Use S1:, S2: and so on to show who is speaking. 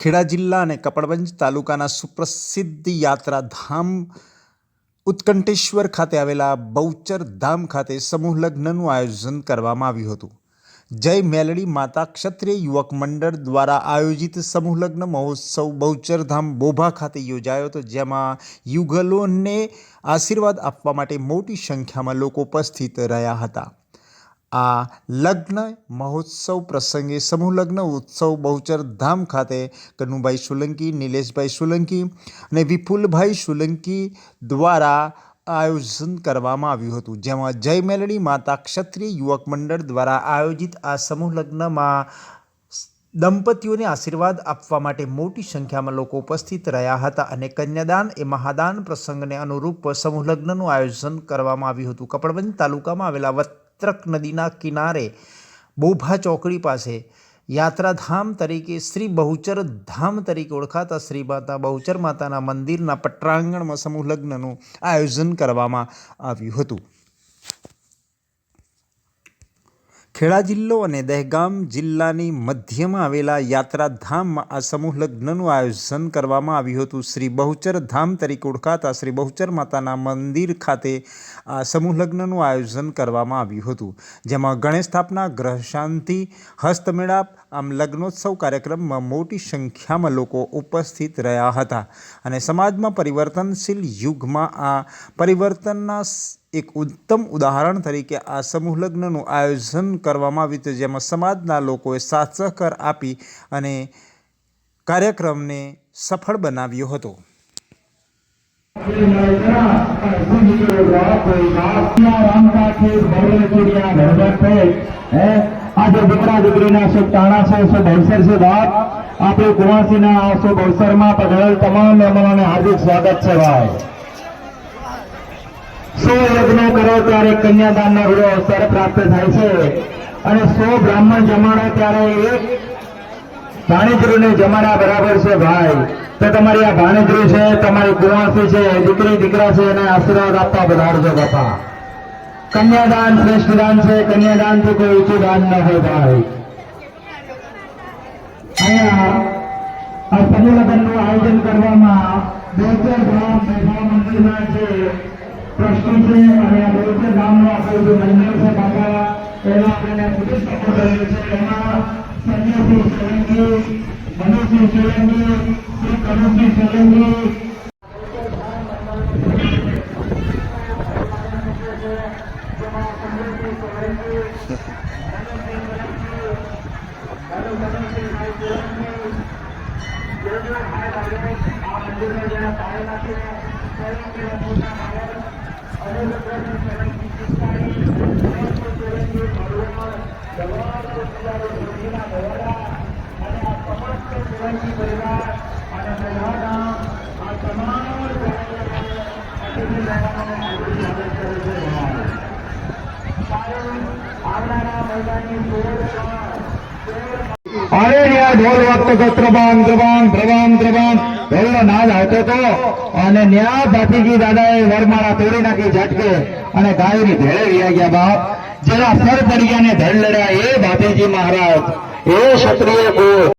S1: ખેડા જિલ્લા અને કપડવંજ તાલુકાના સુપ્રસિદ્ધ યાત્રાધામ ઉત્કંઠેશ્વર ખાતે આવેલા બહુચર ધામ ખાતે સમૂહ લગ્નનું આયોજન કરવામાં આવ્યું હતું. જય મેલડી માતા ક્ષત્રિય યુવક મંડળ દ્વારા આયોજિત સમૂહ લગ્ન મહોત્સવ બહુચર ધામ બોભા ખાતે યોજાયો હતો, જેમાં યુગલોને આશીર્વાદ આપવા માટે મોટી સંખ્યામાં લોકો ઉપસ્થિત રહ્યા હતા. આ લગ્ન મહોત્સવ પ્રસંગે સમૂહ લગ્ન ઉત્સવ બહુચર ધામ ખાતે કનુભાઈ સોલંકી, નિલેશભાઈ સોલંકી અને વિપુલભાઈ સોલંકી દ્વારા આયોજન કરવામાં આવ્યું હતું. જેમાં જય મેલડી માતા ક્ષત્રિય યુવક મંડળ દ્વારા આયોજિત આ સમૂહ લગ્નમાં દંપતીઓને આશીર્વાદ આપવા માટે મોટી સંખ્યામાં લોકો ઉપસ્થિત રહ્યા હતા અને કન્યાદાન એ મહાદાન પ્રસંગને અનુરૂપ સમૂહ લગ્નનું આયોજન કરવામાં આવ્યું હતું. કપડવંજ તાલુકામાં આવેલા વત્રક નદીના કિનારે બોભા ચોકડી પાસે યાત્રાધામ તરીકે શ્રી બહુચર ધામ તરીકે ઓળખાતા શ્રી માતા બહુચર માતાના મંદિરના પટ્રાંગણમાં સમૂહ લગ્નનું આયોજન કરવામાં આવ્યું હતું. ખેડા જિલ્લો અને દહેગામ જિલ્લાની મધ્યમાં આવેલા યાત્રાધામમાં આ સમૂહ લગ્નનું આયોજન કરવામાં આવ્યું હતું. શ્રી બહુચર ધામ તરીકે ઓળખાતા શ્રી બહુચર માતાના મંદિર ખાતે આ સમૂહ લગ્નનું આયોજન કરવામાં આવ્યું હતું. જેમાં ગણેશ સ્થાપના, ગ્રહ શાંતિ, હસ્તમેળાપ, આમ લગ્નોત્સવ કાર્યક્રમમાં મોટી સંખ્યામાં લોકો ઉપસ્થિત રહ્યા હતા. અને સમાજમાં પરિવર્તનશીલ યુગમાં આ પરિવર્તનના એક ઉત્તમ ઉદાહરણ તરીકે આ સમૂહ લગ્નનું આયોજન કરવામાં આવ્યું હતું, જેમાં સમાજના લોકોએ સાથ સહકાર આપી અને કાર્યક્રમને સફળ બનાવ્યો હતો.
S2: આજે દીકરા દીકરીના શુભ તાણા છે, શુભ અવસર છે બાપ. આપણે કુવાસીના આ શુભ અવસરમાં પધારેલ તમામ મહેમાનોને હાર્દિક સ્વાગત છે, ભાઈ. સો યજ્ઞ કરો ત્યારે કન્યાદાનનો રૂડો અવસર પ્રાપ્ત થાય છે. અને સો બ્રાહ્મણ જમાડો ત્યારે એક ભાણેજરૂને જમાડા બરાબર છે, ભાઈ, તો તમારી આ ભાણેજરૂ છે, તમારી કુવાસી છે, દીકરી, દીકરા છે, એને આશીર્વાદ આપવા વધારજો બાપા. કન્યાદાન શ્રેષ્ઠ દાન છે કન્યાદાનથી કોઈ ઊંચું દાન ન હોય, ભાઈ. અહીંયા આ સમૂહ આયોજન કરવામાં બે ગામ મેઘા મંદિરના જે ટ્રસ્ટી છે અને આ બોતેર ગામનો આપણો જે મંદિર છે બાપા એનો આપણે પોલીસ સપોર્ટ કર્યો છે એમાં સંજયસિંહ સોલંકી મનુસિંહ સોલંકી શ્રી કનુસિંહ સોલંકી અરે યાર ઢોલ વાગતો હતો ત્રબાંગ ત્રબાંગ ત્રબાંગ ત્રબાંગ ઢોલનો નાદ આવતો હતો અને ન્યા ભાતીજી દાદાએ વરમાળા તોડી નાખી ઝટકે અને ગાયની ભેળે વ્યા ગયા બાપ. જેના સર પડી ગયા ને ધડ લડ્યા એ ભાતીજી મહારાજ. એ ક્ષત્રિય